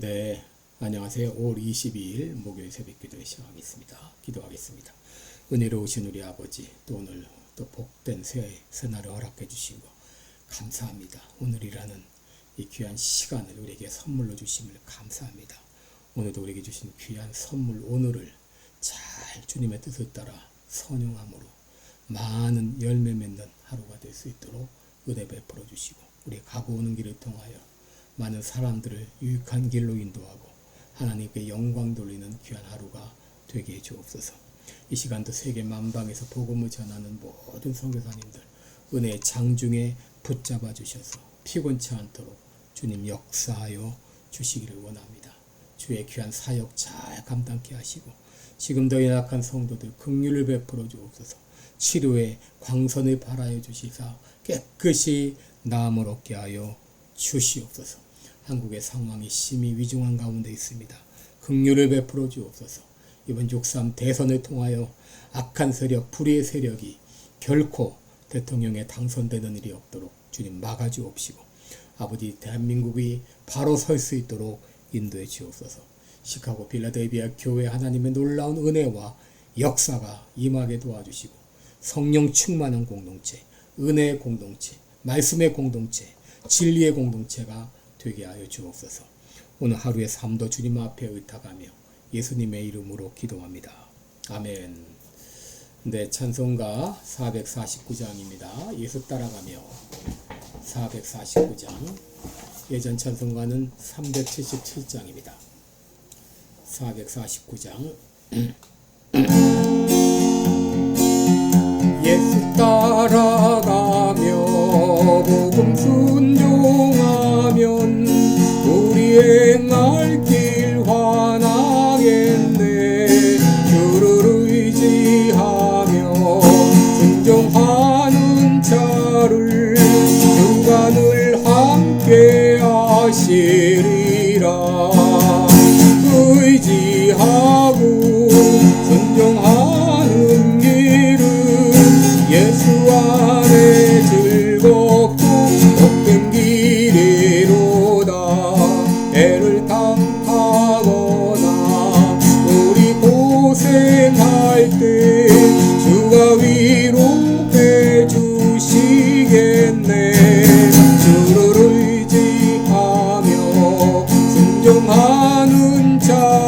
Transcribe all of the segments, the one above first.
네, 안녕하세요. 5월 22일 목요일 새벽 기도에 시작하겠습니다. 기도하겠습니다. 은혜로우신 우리 아버지, 또 오늘 또 복된 새, 새날을 허락해 거 감사합니다. 오늘이라는 이 귀한 시간을 우리에게 선물로 주심을 감사합니다. 오늘도 우리에게 주신 귀한 선물 오늘을 잘 주님의 뜻을 따라 선용함으로 많은 열매 맺는 하루가 될 수 있도록 은혜 베풀어 주시고 우리 가고 오는 길을 통하여 많은 사람들을 유익한 길로 인도하고 하나님께 영광 돌리는 귀한 하루가 되게 해 주옵소서. 이 시간도 세계 만방에서 복음을 전하는 모든 선교사님들 은혜의 장중에 붙잡아 주셔서 피곤치 않도록 주님 역사하여 주시기를 원합니다. 주의 귀한 사역 잘 감당케 하시고 지금도 연약한 성도들 긍휼을 베풀어 주옵소서. 치료의 광선을 발하여 주시사 깨끗이 나음을 얻게 하여 주시옵소서. 한국의 상황이 심히 위중한 가운데 있습니다. 긍휼을 베풀어 주옵소서. 이번 6.3 대선을 통하여 악한 세력, 불의의 세력이 결코 대통령에 당선되는 일이 없도록 주님 막아주옵시고 아버지 대한민국이 바로 설 수 있도록 인도해 주옵소서. 시카고 빌라델비아 교회 하나님의 놀라운 은혜와 역사가 임하게 도와주시고 성령 충만한 공동체, 은혜의 공동체, 말씀의 공동체, 진리의 공동체가 되게 하여 주옵소서. 오늘 하루의 삶도 주님 앞에 의탁하며 예수님의 이름으로 기도합니다. 아멘. 네, 찬송가 449장입니다. 예수 따라가며 449장. 예전 찬송가는 377장입니다. 449장. 예수 따 주가 늘 함께 하시리라 순종하는 자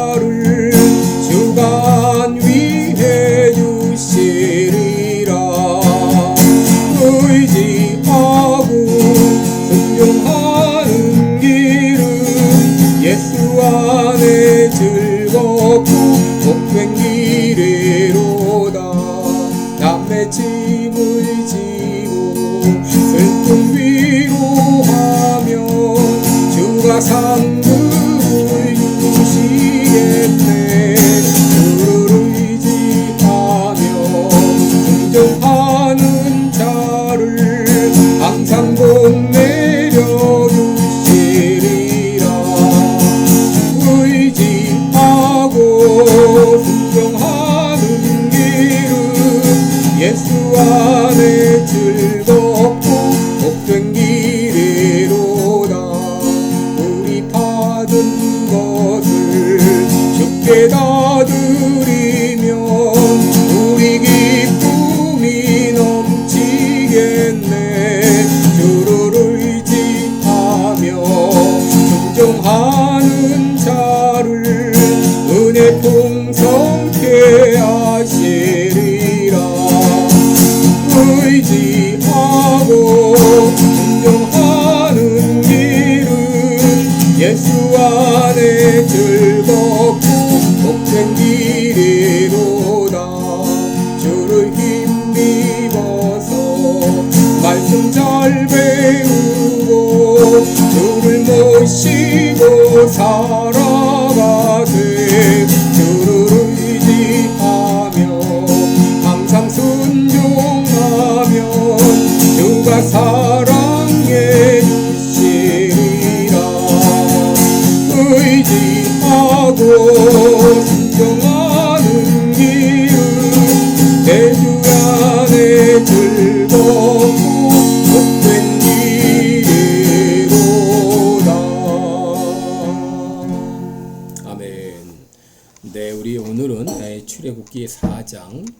출애굽기 4장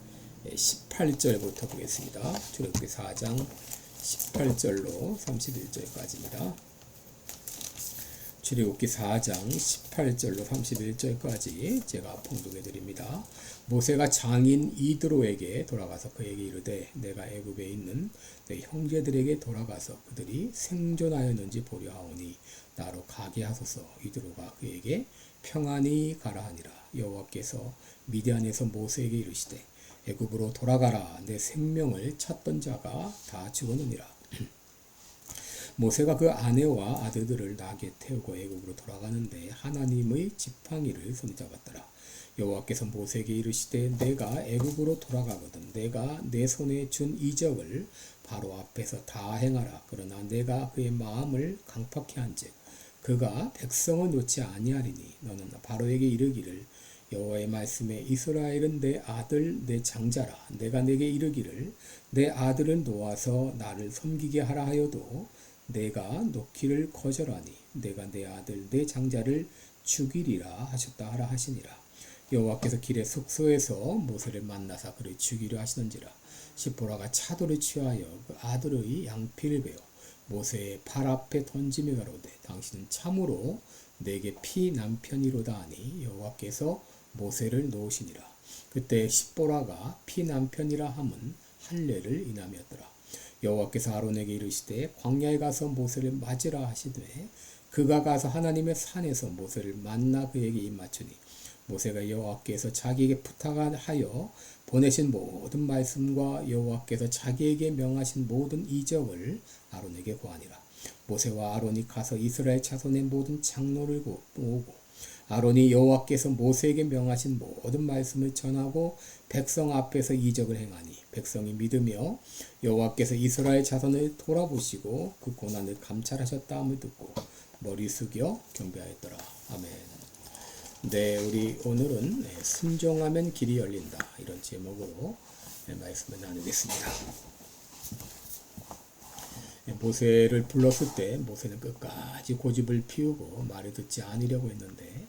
18절부터 보겠습니다. 출애굽기 4장 18절로 31절까지입니다. 출애굽기 4장 18절로 31절까지 제가 봉독해 드립니다. 모세가 장인 이드로에게 돌아가서 그에게 이르되 내가 애굽에 있는 내 형제들에게 돌아가서 그들이 생존하였는지 보려 하오니 나로 가게 하소서 이드로가 그에게 평안히 가라 하니라 여호와께서 미디안에서 모세에게 이르시되 애굽으로 돌아가라 내 생명을 찾던 자가 다 죽었느니라 모세가 그 아내와 아들들을 낙에 태우고 애굽으로 돌아가는데 하나님의 지팡이를 손잡았더라. 여호와께서 모세에게 이르시되 내가 애굽으로 돌아가거든 내가 내 손에 준 이적을 바로 앞에서 다 행하라. 그러나 내가 그의 마음을 강팍해 한즉 그가 백성을 놓지 아니하리니 너는 바로에게 이르기를 여호와의 말씀에 이스라엘은 내 아들 내 장자라. 내가 내게 이르기를 내 아들을 놓아서 나를 섬기게 하라 하여도 내가 놓기를 거절하니 내가 내 아들 내 장자를 죽이리라 하셨다 하라 하시니라. 여호와께서 길의 숙소에서 모세를 만나사 그를 죽이려 하시는지라. 시보라가 차도를 취하여 그 아들의 양피를 베어 모세의 팔 앞에 던짐에 가로되 당신은 참으로 내게 피 남편이로다 하니 여호와께서 모세를 놓으시니라. 그때 시보라가 피 남편이라 함은 할례를 인함이었더라. 여호와께서 아론에게 이르시되 광야에 가서 모세를 맞으라 하시되 그가 가서 하나님의 산에서 모세를 만나 그에게 입맞추니 모세가 여호와께서 자기에게 부탁하여 보내신 모든 말씀과 여호와께서 자기에게 명하신 모든 이적을 아론에게 고하니라 모세와 아론이 가서 이스라엘 자손의 모든 장로를 모으고 아론이 여호와께서 모세에게 명하신 모든 말씀을 전하고 백성 앞에서 이적을 행하니 백성이 믿으며 여호와께서 이스라엘 자손을 돌아보시고 그 고난을 감찰하셨다함을 듣고 머리 숙여 경배하였더라. 아멘. 네, 우리 오늘은 네, 순종하면 길이 열린다 이런 제목으로 네, 말씀을 나누겠습니다. 네, 모세를 불렀을 때 모세는 끝까지 고집을 피우고 말을 듣지 않으려고 했는데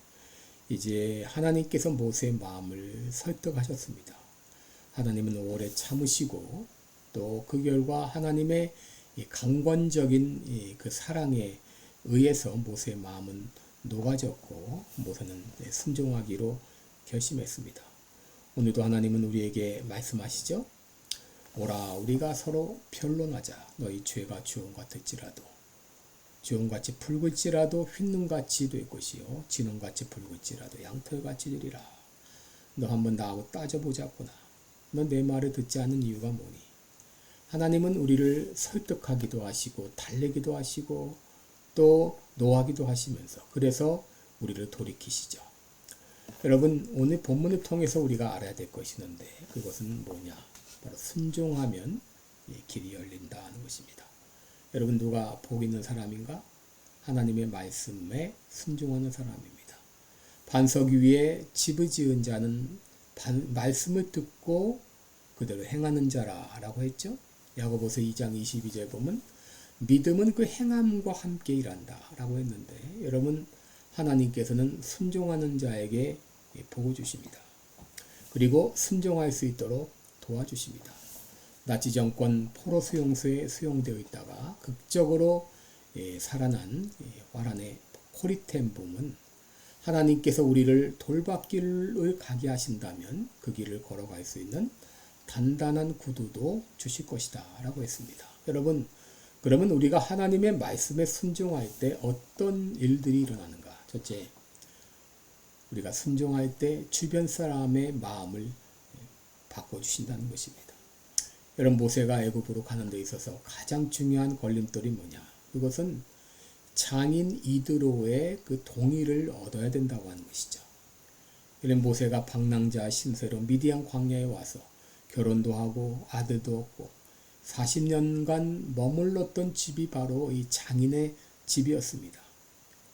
이제 하나님께서 모세의 마음을 설득하셨습니다. 하나님은 오래 참으시고 또 그 결과 하나님의 강권적인 그 사랑에 의해서 모세의 마음은 녹아졌고 모세는 순종하기로 결심했습니다. 오늘도 하나님은 우리에게 말씀하시죠. 오라 우리가 서로 변론하자. 너희 죄가 주홍 같을지라도. 주홍같이 붉을지라도 흰눈같이 될 것이요. 진홍같이 붉을지라도 양털같이 되리라. 너 한번 나하고 따져보자꾸나. 너내 말을 듣지 않는 이유가 뭐니? 하나님은 우리를 설득하기도 하시고 달래기도 하시고 또 노하기도 하시면서 그래서 우리를 돌이키시죠. 여러분 오늘 본문을 통해서 우리가 알아야 될 것이 있는데 그것은 뭐냐 바로 순종하면 길이 열린다 하는 것입니다 여러분 누가 복 있는 사람인가? 하나님의 말씀에 순종하는 사람입니다. 반석 위에 집을 지은 자는 반, 말씀을 듣고 그대로 행하는 자라라고 했죠. 야고보서 2장 22절 보면 믿음은 그 행함과 함께 일한다라고 했는데 여러분 하나님께서는 순종하는 자에게 복을 주십니다. 그리고 순종할 수 있도록 도와주십니다. 나치 정권 포로 수용소에 수용되어 있다가 극적으로 예, 살아난 예, 화란의 코리템봄은 하나님께서 우리를 돌밭길을 가게 하신다면 그 길을 걸어갈 수 있는 단단한 구두도 주실 것이다 라고 했습니다. 여러분 그러면 우리가 하나님의 말씀에 순종할 때 어떤 일들이 일어나는가? 첫째, 우리가 순종할 때 주변 사람의 마음을 바꿔주신다는 것입니다. 여러분 모세가 애굽으로 가는 데 있어서 가장 중요한 걸림돌이 뭐냐? 그것은 장인 이드로의 그 동의를 얻어야 된다고 하는 것이죠. 이런 모세가 방랑자 신세로 미디안 광야에 와서 결혼도 하고 아들도 얻고 40년간 머물렀던 집이 바로 이 장인의 집이었습니다.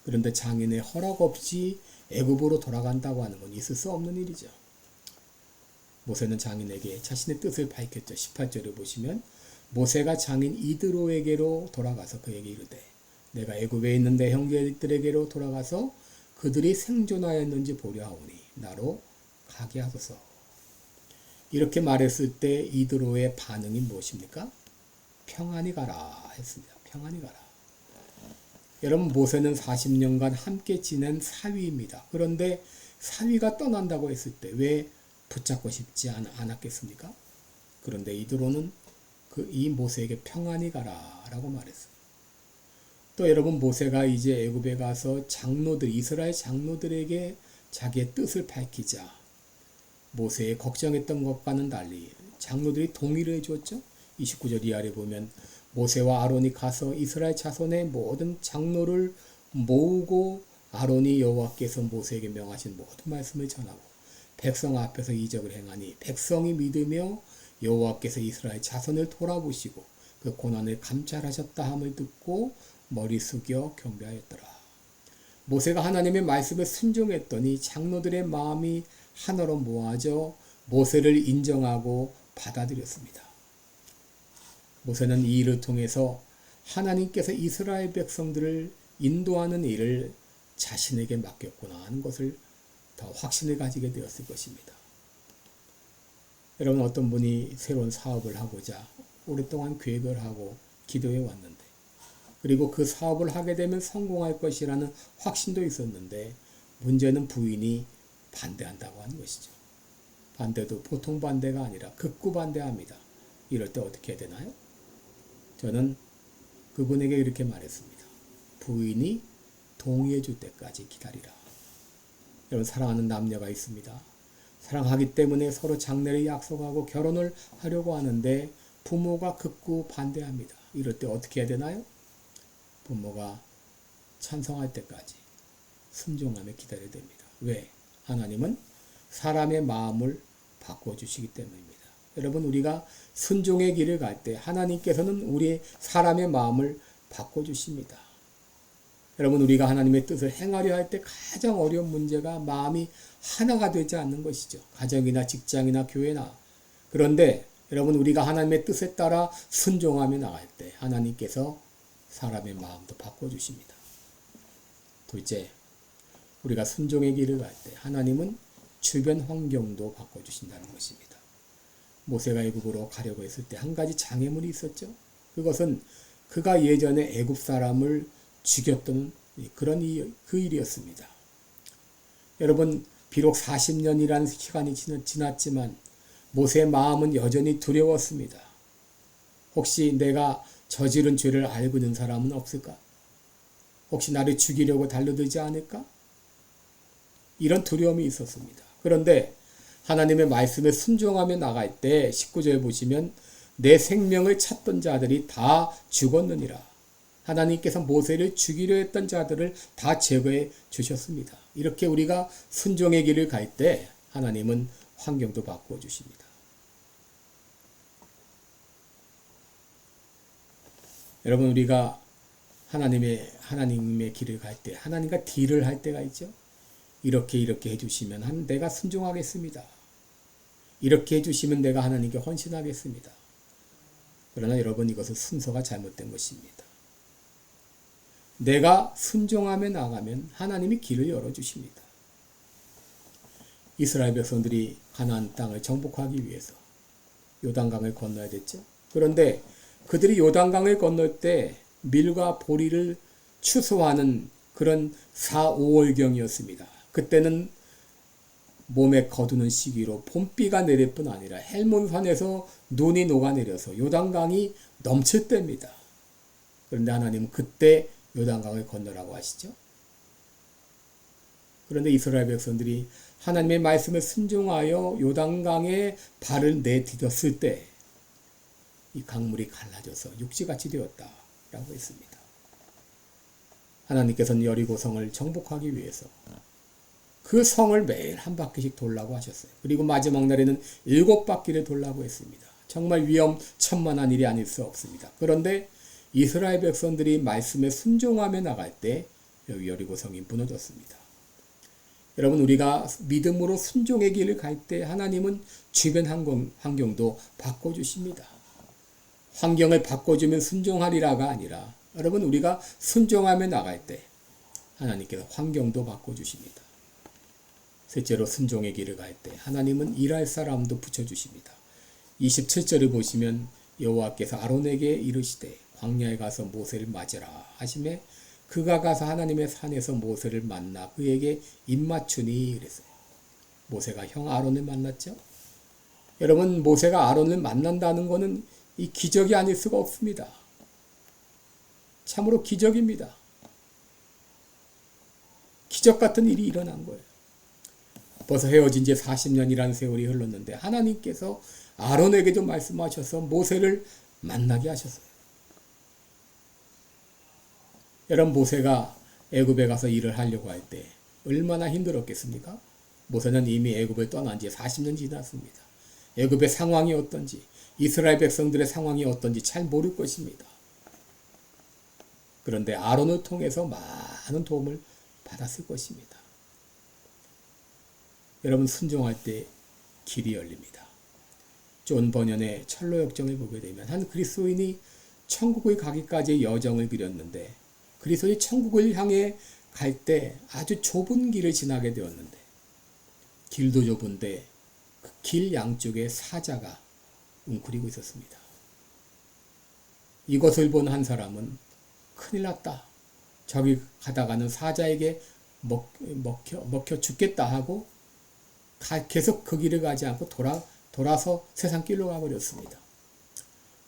그런데 장인의 허락 없이 애굽으로 돌아간다고 하는 건 있을 수 없는 일이죠. 모세는 장인에게 자신의 뜻을 밝혔죠. 18절을 보시면 모세가 장인 이드로에게로 돌아가서 그에게 이르되 내가 애굽에 있는 내 형제들에게로 돌아가서 그들이 생존하였는지 보려 하오니 나로 가게 하소서. 이렇게 말했을 때 이드로의 반응이 무엇입니까? 평안히 가라 했습니다. 평안히 가라. 여러분 모세는 40년간 함께 지낸 사위입니다. 그런데 사위가 떠난다고 했을 때 왜 붙잡고 싶지 않, 않았겠습니까? 그런데 이드로는 그 이 모세에게 평안히 가라라고 말했어요. 또 여러분 모세가 이제 애굽에 가서 장로들 이스라엘 장로들에게 자기의 뜻을 밝히자 모세의 걱정했던 것과는 달리 장로들이 동의를 해주었죠. 29절 이하에 보면 모세와 아론이 가서 이스라엘 자손의 모든 장로를 모으고 아론이 여호와께서 모세에게 명하신 모든 말씀을 전하고 백성 앞에서 이적을 행하니 백성이 믿으며 여호와께서 이스라엘 자손을 돌아보시고 그 고난을 감찰하셨다 함을 듣고 머리 숙여 경배하였더라. 모세가 하나님의 말씀에 순종했더니 장로들의 마음이 하나로 모아져 모세를 인정하고 받아들였습니다. 모세는 이 일을 통해서 하나님께서 이스라엘 백성들을 인도하는 일을 자신에게 맡겼구나 하는 것을 더 확신을 가지게 되었을 것입니다. 여러분 어떤 분이 새로운 사업을 하고자 오랫동안 계획을 하고 기도해 왔는데 그리고 그 사업을 하게 되면 성공할 것이라는 확신도 있었는데 문제는 부인이 반대한다고 하는 것이죠. 반대도 보통 반대가 아니라 극구 반대합니다. 이럴 때 어떻게 해야 되나요? 저는 그분에게 이렇게 말했습니다. 부인이 동의해 줄 때까지 기다리라. 여러분 사랑하는 남녀가 있습니다. 사랑하기 때문에 서로 장래를 약속하고 결혼을 하려고 하는데 부모가 극구 반대합니다. 이럴 때 어떻게 해야 되나요? 부모가 찬성할 때까지 순종하며 기다려야 됩니다. 왜? 하나님은 사람의 마음을 바꿔주시기 때문입니다. 여러분, 우리가 순종의 길을 갈 때 하나님께서는 우리 사람의 마음을 바꿔주십니다. 여러분, 우리가 하나님의 뜻을 행하려 할 때 가장 어려운 문제가 마음이 하나가 되지 않는 것이죠. 가정이나 직장이나 교회나. 그런데 여러분, 우리가 하나님의 뜻에 따라 순종하며 나갈 때 하나님께서 사람의 마음도 바꿔 주십니다. 둘째, 우리가 순종의 길을 갈 때 하나님은 주변 환경도 바꿔 주신다는 것입니다. 모세가 애굽으로 가려고 했을 때 한 가지 장애물이 있었죠. 그것은 그가 예전에 애굽 사람을 죽였던 그런 그 일이었습니다. 여러분 비록 40년이라는 시간이 지났지만 모세의 마음은 여전히 두려웠습니다. 혹시 내가 저지른 죄를 알고 있는 사람은 없을까? 혹시 나를 죽이려고 달려들지 않을까? 이런 두려움이 있었습니다. 그런데 하나님의 말씀에 순종하며 나갈 때 19절에 보시면 내 생명을 찾던 자들이 다 죽었느니라. 하나님께서 모세를 죽이려 했던 자들을 다 제거해 주셨습니다. 이렇게 우리가 순종의 길을 갈 때 하나님은 환경도 바꾸어 주십니다. 여러분 우리가 하나님의 하나님의 길을 갈 때 하나님과 딜을 할 때가 있죠. 이렇게 이렇게 해주시면 한 내가 순종하겠습니다. 이렇게 해주시면 내가 하나님께 헌신하겠습니다. 그러나 여러분 이것은 순서가 잘못된 것입니다. 내가 순종하며 나가면 하나님이 길을 열어주십니다. 이스라엘 백성들이 가나안 땅을 정복하기 위해서 요단강을 건너야 됐죠. 그런데 그들이 요단강을 건널 때 밀과 보리를 추수하는 그런 4, 5월경이었습니다. 그때는 몸에 거두는 시기로 봄비가 내릴 뿐 아니라 헬몬산에서 눈이 녹아내려서 요단강이 넘칠 때입니다. 그런데 하나님은 그때 요단강을 건너라고 하시죠. 그런데 이스라엘 백성들이 하나님의 말씀에 순종하여 요단강에 발을 내디뎠을 때 이 강물이 갈라져서 육지같이 되었다라고 했습니다. 하나님께서는 여리고성을 정복하기 위해서 그 성을 매일 한 바퀴씩 돌라고 하셨어요. 그리고 마지막 날에는 일곱 바퀴를 돌라고 했습니다. 정말 위험천만한 일이 아닐 수 없습니다. 그런데 이스라엘 백성들이 말씀에 순종하며 나갈 때 여기 여리고 성이 무너졌습니다. 여러분 우리가 믿음으로 순종의 길을 갈 때 하나님은 주변 환경, 도 바꿔주십니다. 환경을 바꿔주면 순종하리라가 아니라 여러분 우리가 순종하며 나갈 때 하나님께서 환경도 바꿔주십니다. 셋째로 순종의 길을 갈 때 하나님은 일할 사람도 붙여주십니다. 27절을 보시면 여호와께서 아론에게 이르시되 광야에 가서 모세를 맞으라 하심에 그가 가서 하나님의 산에서 모세를 만나 그에게 입맞추니 그랬어요. 모세가 형 아론을 만났죠. 여러분 모세가 아론을 만난다는 것은 이 기적이 아닐 수가 없습니다. 참으로 기적입니다. 기적 같은 일이 일어난 거예요. 벌써 헤어진 지 40년이라는 세월이 흘렀는데 하나님께서 아론에게도 말씀하셔서 모세를 만나게 하셨어요. 여러분 모세가 애굽에 가서 일을 하려고 할 때 얼마나 힘들었겠습니까? 모세는 이미 애굽을 떠난 지 40년 지났습니다. 애굽의 상황이 어떤지 이스라엘 백성들의 상황이 어떤지 잘 모를 것입니다. 그런데 아론을 통해서 많은 도움을 받았을 것입니다. 여러분 순종할 때 길이 열립니다. 존 버년의 철로 역정을 보게 되면 한 그리스도인이 천국을 가기까지의 여정을 그렸는데 그리스도인이 천국을 향해 갈 때 아주 좁은 길을 지나게 되었는데 길도 좁은데 그 길 양쪽에 사자가 웅크리고 있었습니다. 이것을 본 한 사람은 큰일 났다. 저기 가다가는 사자에게 먹, 먹혀, 먹혀 죽겠다 하고 가, 계속 그 길을 가지 않고 돌아, 돌아서 세상 길로 가버렸습니다.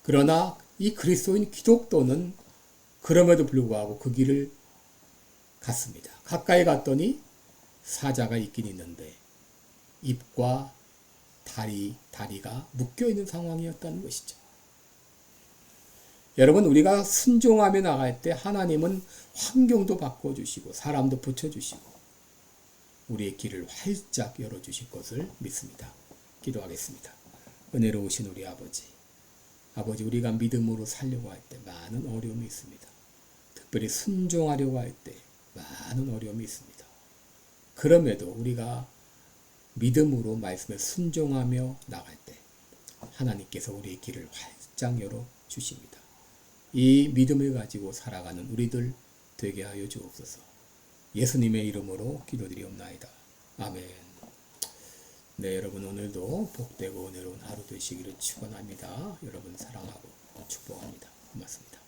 그러나 이 그리스도인 기독도는 그럼에도 불구하고 그 길을 갔습니다. 가까이 갔더니 사자가 있긴 있는데 입과 다리, 다리가 묶여 있는 상황이었다는 것이죠. 여러분, 우리가 순종하며 나갈 때 하나님은 환경도 바꿔주시고 사람도 붙여주시고 우리의 길을 활짝 열어주실 것을 믿습니다. 기도하겠습니다. 은혜로우신 우리 아버지. 아버지, 우리가 믿음으로 살려고 할 때 많은 어려움이 있습니다. 특별히 순종하려고 할 때 많은 어려움이 있습니다. 그럼에도 우리가 믿음으로 말씀에 순종하며 나갈 때 하나님께서 우리의 길을 활짝 열어 주십니다. 이 믿음을 가지고 살아가는 우리들 되게 하여 주옵소서. 예수님의 이름으로 기도드리옵나이다. 아멘. 네, 여러분 오늘도 복되고 은혜로운 하루 되시기를 축원합니다. 여러분 사랑하고 축복합니다. 고맙습니다.